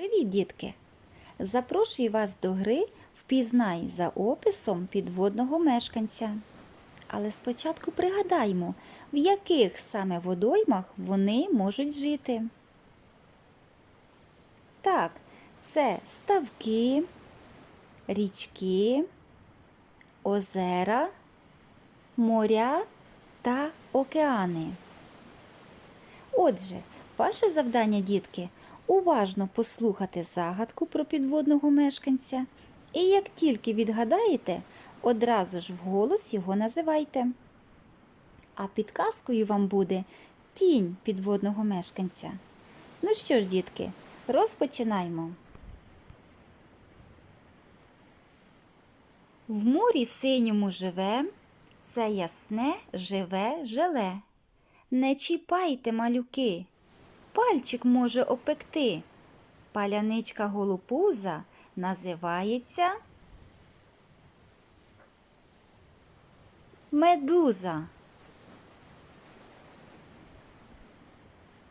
Привіт, дітки! Запрошую вас до гри Впізнай за описом підводного мешканця. Але спочатку пригадаймо, в яких саме водоймах вони можуть жити. Так, це ставки, річки, озера, моря та океани. Отже, ваше завдання, дітки, уважно послухати загадку про підводного мешканця, і як тільки відгадаєте, одразу ж вголос його називайте. А підказкою вам буде тінь підводного мешканця. Ну що ж, дітки, розпочинаємо. В морі синьому живе, це ясне живе желе. Не чіпайте, малюки, пальчик може опекти. Паляничка голопуза називається медуза.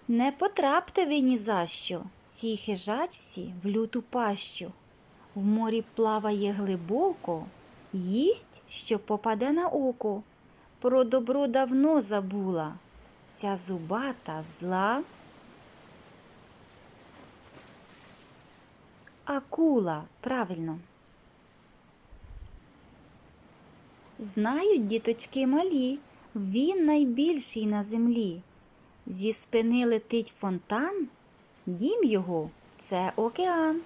Не потрапте ви ні за що цій хижачці в люту пащу. В морі плаває глибоко, їсть, що попаде на око. Про добро давно забула. Ця зубата зла. Акула, правильно. Знають діточки малі, він найбільший на землі. Зі спини летить фонтан, дім його це океан.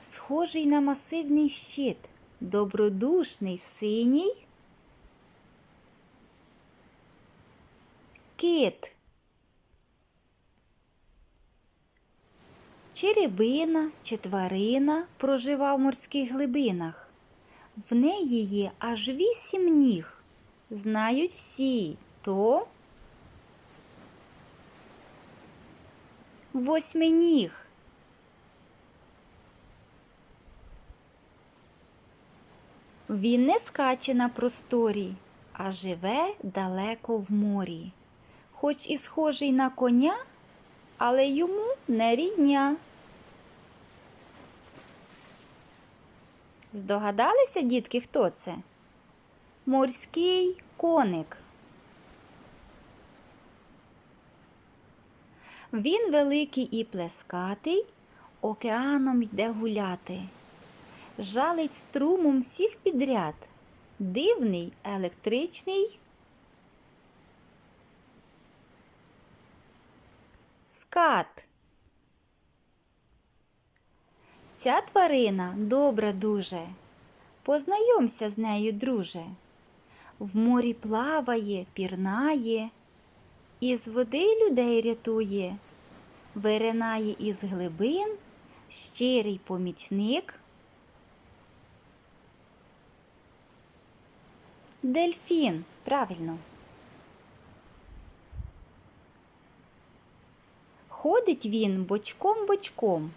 Схожий на масивний щит, добродушний синій. Кит. Черебина чи тварина прожива в морських глибинах. В неї є аж вісім ніг. Знають всі, то восьминіг. Він не скаче на просторі, а живе далеко в морі. Хоч і схожий на коня, але йому не рідня. Здогадалися, дітки, хто це? Морський коник. Він великий і плескатий, океаном йде гуляти. Жалить струмом всіх підряд. Дивний, електричний. Скат. Ця тварина добра дуже. Познайомся з нею, друже. В морі плаває, пірнає, із води людей рятує, виринає із глибин, щирий помічник. Дельфін, правильно. Ходить він бочком-бочком,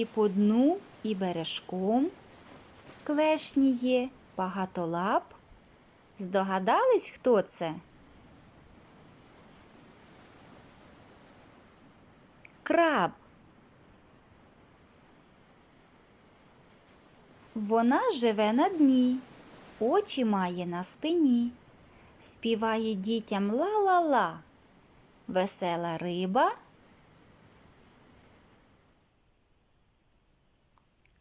і по дну, і бережком. Клешні є, багато лап. Здогадались, хто це? Краб. Вона живе на дні, очі має на спині, співає дітям ла-ла-ла, весела риба.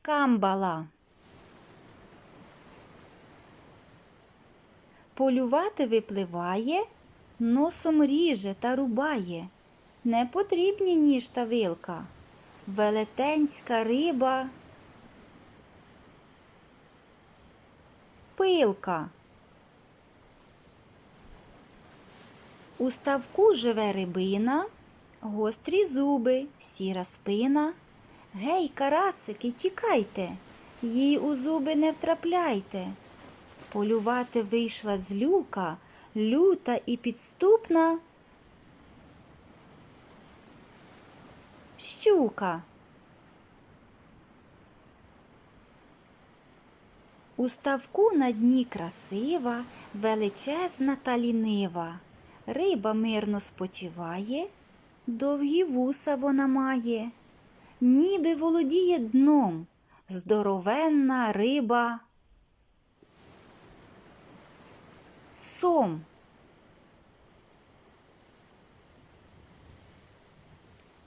Камбала. Полювати випливає, носом ріже та рубає. Не потрібні ніж та вилка. Велетенська риба. Пилка. У ставку живе рибина, гострі зуби, сіра спина. Гей, карасики, тікайте, їй у зуби не втрапляйте. Полювати вийшла з люка, люта і підступна. Щука. У ставку на дні красива, величезна та лінива. Риба мирно спочиває, довгі вуса вона має. Ніби володіє дном, здоровенна риба. Сом.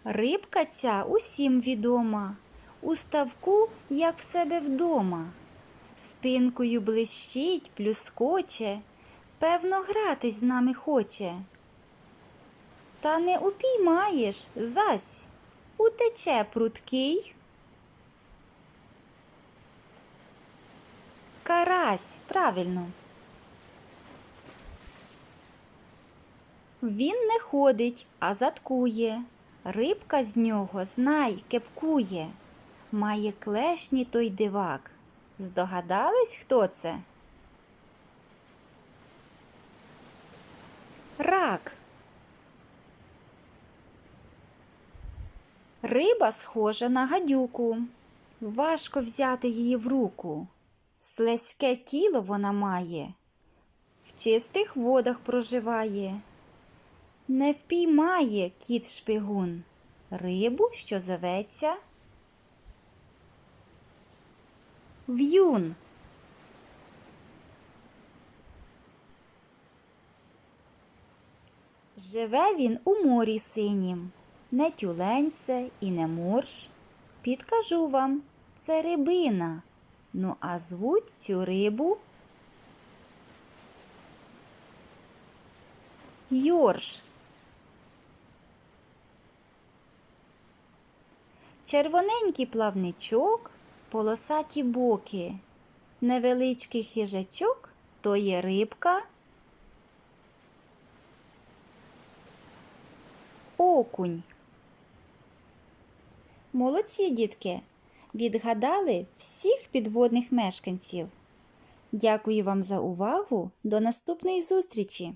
Рибка ця усім відома, у ставку, як в себе вдома. Спинкою блищить, плюскоче, певно, гратись з нами хоче. Та не упіймаєш, зась, утече пруткий. Карась, правильно. Він не ходить, а заткує. Рибка з нього, знай, кепкує. Має клешні той дивак. Здогадались, хто це? Рак. Риба схожа на гадюку. Важко взяти її в руку. Слизьке тіло вона має, в чистих водах проживає. Не впіймає кіт шпигун рибу, що зоветься в'юн. Живе він у морі синім, не тюленце і не морж. Підкажу вам, це рибина. Ну, а звуть цю рибу Йорш. Червоненький плавничок, полосаті боки, невеличкий хижачок то є рибка. Окунь. Молодці, дітки! Відгадали всіх підводних мешканців. Дякую вам за увагу. До наступної зустрічі!